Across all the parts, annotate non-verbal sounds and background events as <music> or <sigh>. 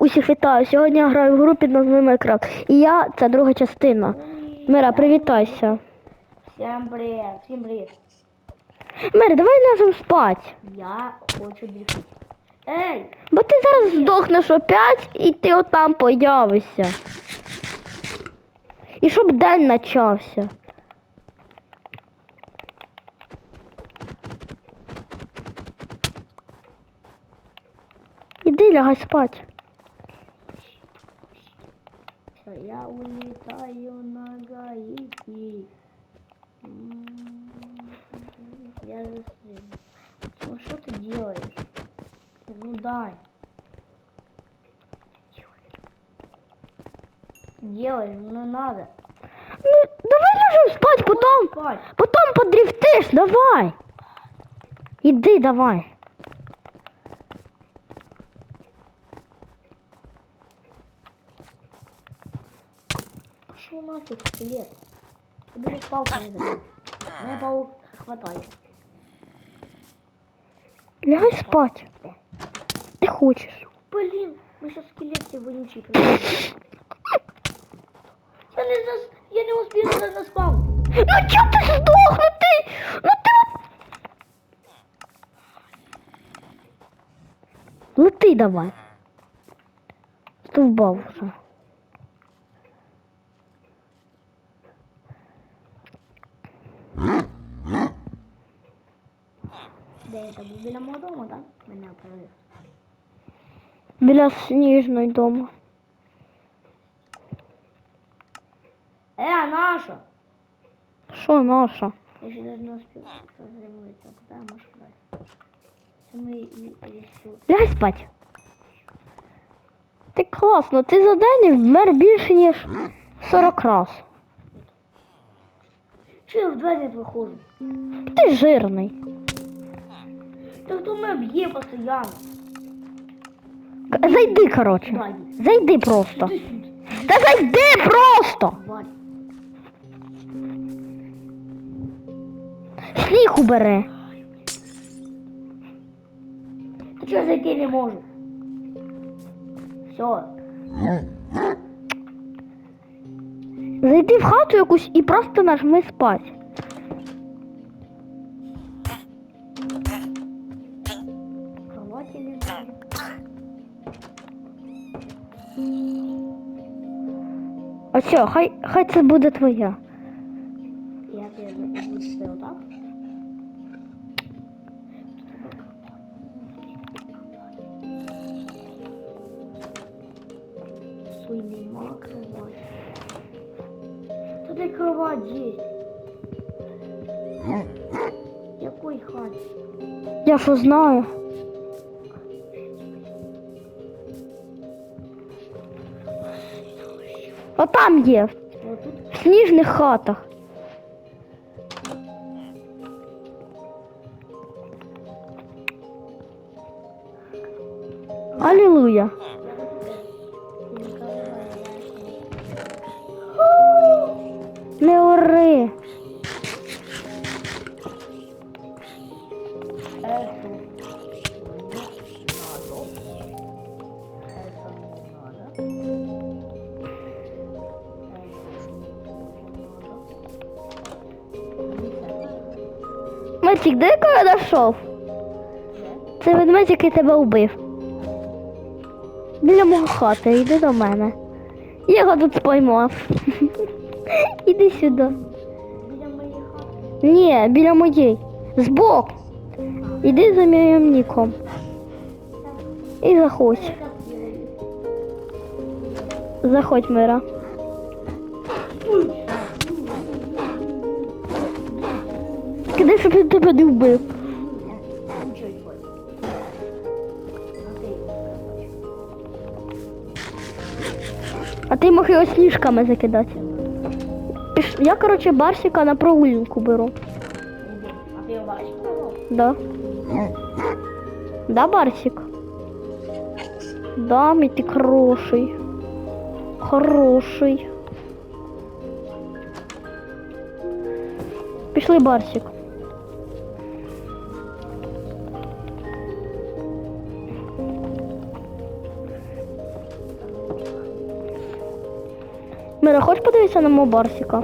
усіх вітаю. Сьогодні я граю в гру під назвою Майнкрафт. І я це друга частина. Мира, привітайся. Всем привет, всем привет. Мира, давай ляжемо спать. Я хочу дрифтить. Эй, Бо ти зараз здохнеш опять і ти отам появишся. І щоб день почався. Іди лягай спать. Я улетаю на Гаити. Я застрял. Ну что ты делаешь? Ну дай. Делай, ну надо. Ну, давай ляжемо спать, потом. Спать. Потом подрифтиш, давай. Іди, давай. Пошел нафиг, скелет. Ты даже палку не забыл. Меня паук хватает. Лягай спать. Ти хочеш. Блин, мы сейчас скелет все вонючий. Я не, зас... я не успел на, на спаун. Ну чого ти здох? Ну ти. Ну ти. Лети давай. Стовбав вже. Де був біля мого дому, так? Мене оправив. Біля сніжної дому. Е, наша? Що наша? Я ще даже не успел розремовитися. Куда можеш брати? Це ми і, і? Лягай спать. Ти класно, ти за день вмер більше, ніж 40 раз. Чи я в двері виходжу? Ти жирний. Та хто мене б'є постійно? Зайди, коротше. Дай. Зайди просто. Сюди. Та зайди просто! Тварь. Сніг убери. Ти чого зайти не можу? Все. Зайди в хату якусь і просто нажми спать. Що, хай, хай це буде твоя. Я тебе буду все отак. Суй нема кровать. Є? Якої хаті? Я що знаю. А там є, в сніжних хатах. Алілуя. До якого я дійшов? Це ведмедь, який тебе вбив. Біля мого хати, йди до мене. Я його тут споймав. <laughs> Іди сюди. Біля моєї хати. Ні, біля моєї. Збоку. Іди за моїм ніком. І заходь. Заходь, Мира. Кидай, щоб він тебе не вбив. А ти мог його сніжками закидати. Я, коротше, Барсика на прогулянку беру. А ти його бачиш? кого? Да. Да, Барсик? Да, мій ти хороший. Хороший. Пішли, Барсик. Мира, хочеш подивитися на мого барсіка?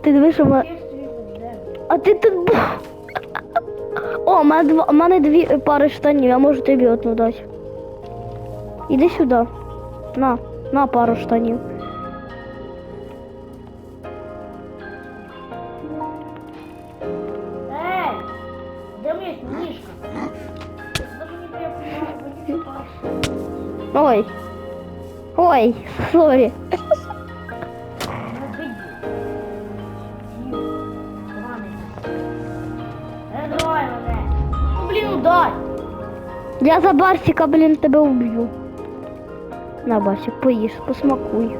Ти дивишся, що ми... А ти тут був. О, у мене, два, у мене дві пари штанів, я можу тобі одну дати. Іди сюди. На, на пару штанів. Ой. Ой, сорі. Ну, блин, ну. Я за Барсика, блін, тебе уб'ю. На, Барсик, поїж, посмакуй.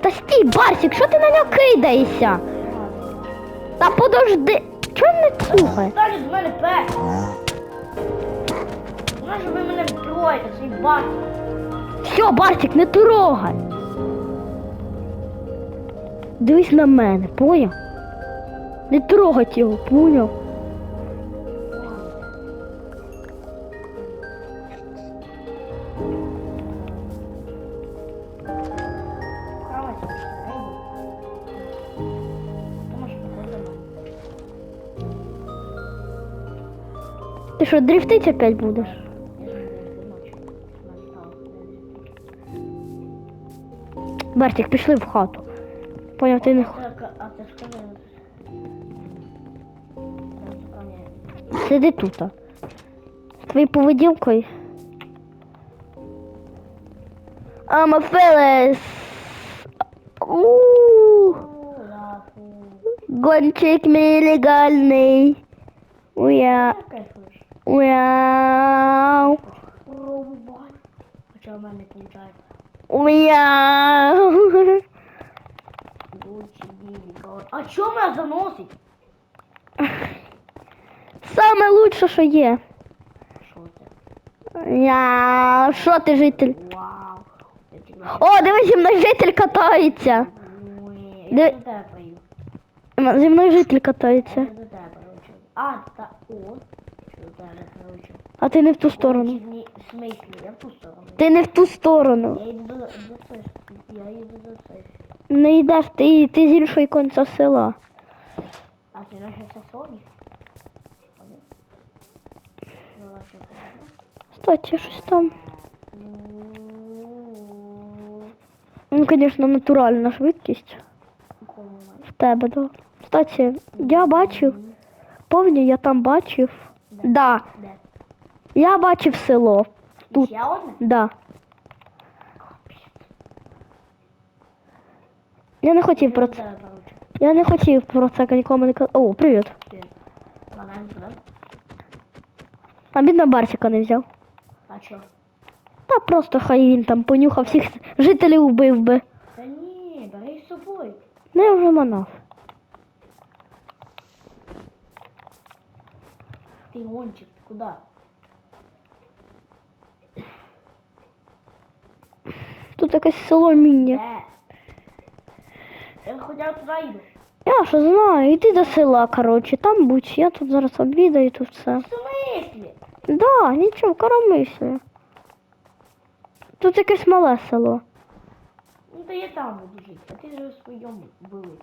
Та стій, Барсик, що ти на нього кидаєшся? Та подожди. Чого не слухає? Далі до мене пес. Знаєш, ви мене втроєте, свій бак. Все, Барсик, не трогай. Дивись на мене, поняв? Не трогать його, поняв? Ти що, дрифтить опять будеш? Барсик, пішли в хату. Поняв, ти не. Сиди тут. З твоєю поведінкою. I'm a Phyllis. Фу. Нелегальний. Уя. Уяу. Хотя у меня не. Лучше денег. А чё меня заносит? Саме лучше, що є. Шо ты? Я. Що ти, житель? Вау. О, дивись, зі мною житель катається. Ой, Да- я до тебя пою. Зі мною житель катається. Я до тебя поручу. А, та... О. Что до? А ти не в ту сторону. В смысле? Я в ту сторону. Ти не в ту сторону. Я до, до церкви. Я иду до. Не йдеш, ти, ти з іншого кінця села. А ты наши соседи? Ну, вообще, щось там. Ну, звісно, натуральна швидкість в тебе, да. Кстати, я бачив, повні я там бачив. Да, Да. я бачив село. Тут. Ще одне? Да. Я не хотів про Я до це. тебе поручу. Я не хотів про це нікому не казати. О, привіт. Ти. Ладно, сюди. А бідна Барсика не взяв. А чо? Та просто хай він там понюхав всіх жителів вбив би. Та ні, бери з собою. Не вже манав. Ти гончик, ти куди? Тут якесь село міння. Я хоча б. Я що знаю, йди до села, коротше, там будь, я тут зараз обідаю тут все. В смислі? Да, нічого, коромислю. Тут якесь мале село. Ну то я там буду жити, а ти ж у своєму великому.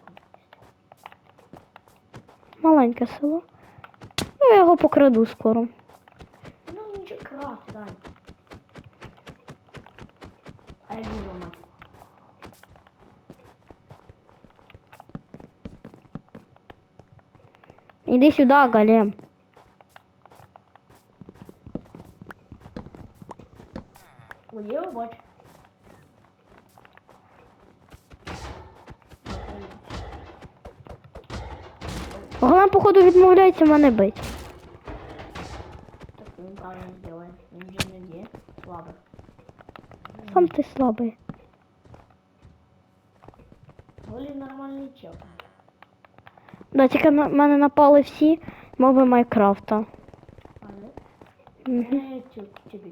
Маленьке село. Ну, я його покраду скоро. Ну нічого крас, дай. А я буду мати. Іди сюди, Галем. Ой, я його походу, відмовляється мене бити. Сам ти слабий. Голі нормальний чел. Да, тільки на мене напали всі моби Майнкрафта. Але Угу. тобі.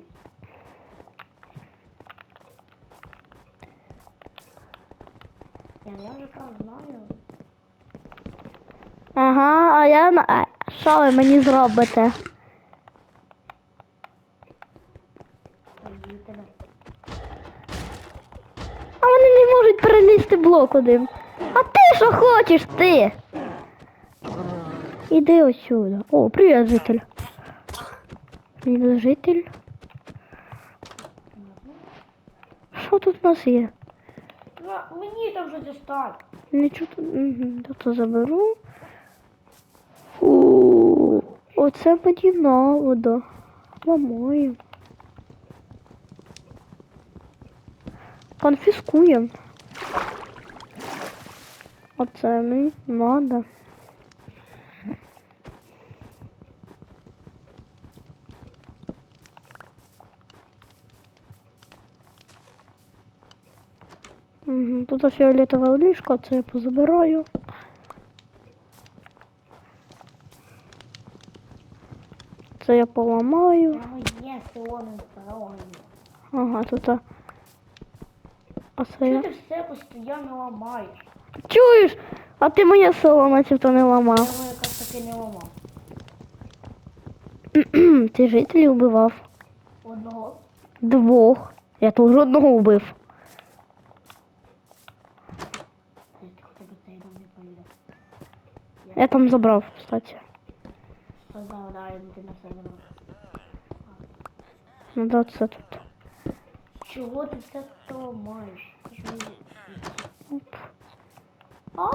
Я, я вже там знаю. Ага, а я на. Що ви мені зробите? Можуть перелізти блок один. А ти що хочеш, ти? Іди отсюда. О, привіт, житель. Привіт, житель. Що тут у нас є? Мені там вже дістань. Нічого тут. Угу, то заберу. О, оце мені навода. Ламаю. Конфіскуємо. Оце мені надо. Угу, тут фіолетове ліжко, це я позабираю. Це я поламаю. Ага, тут. А, це я. ти все постійно ламаєш? Чуєш? А ти моє село начебто не Я ламав. його якраз таки не ламав. ти жителів вбивав. Одного. Двох. Я теж одного вбив. Я там забрав, кстати. Я. Ну да, це тут. Чого ти все це ламаєш? Ти Оп. А!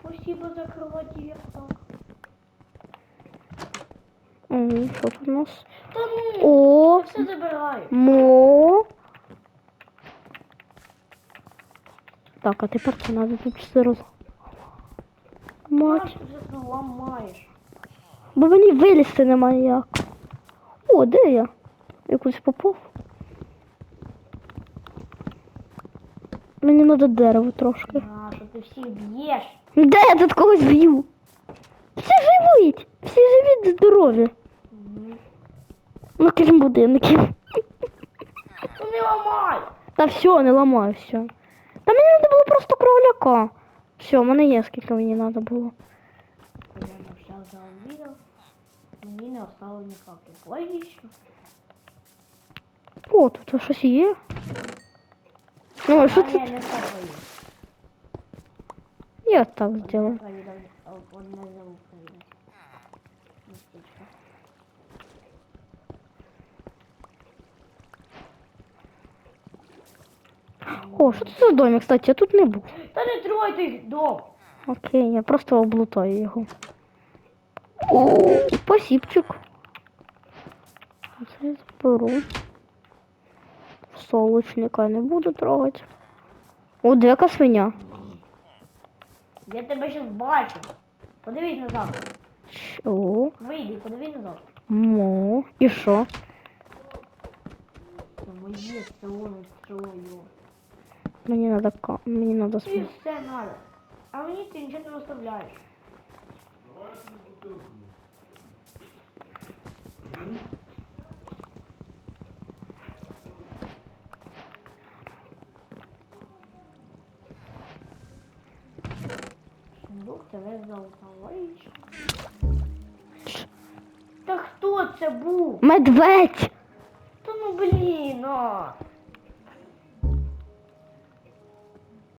Спасибо за кровати. Угу, що тут у нас? Ну, О, все забираєш. мо. Так, а тепер це треба тут все роз... Мать. Маш, ти все це ламаєш. Бо мені вилізти немає як. О, де я? Якусь попав. Мені треба дерево трошки. А, що ти всіх б'єш. Де я тут когось б'ю? Всі живуть! Всі живі здорові. Ну крім будинків. Ну не ламай. Та все, не ламаю, все. Та мені треба було просто кругляка. Все, в мене є, скільки мені треба було. Я навчав за відео. Мені не остало ніяк. Логічно. О, тут щось є. Ну, а так є. Я так. Містечко. О, що це за домик, кстати, я тут не був. Та не тройте їх дом. Окей, я просто облутаю його. О, спасибчик. Це я заберу. Солочника не буду трогати. О, де яка свиня? Я тебе щас бачу. Подивись назад. Що? Вийди, подивись назад. Мо. І що? Моє село строю. Мені надо ка... Мені надо Тобі свиня. все надо. А мені ти нічого не оставляєш. Тебе логічно. Та хто це був? Медведь!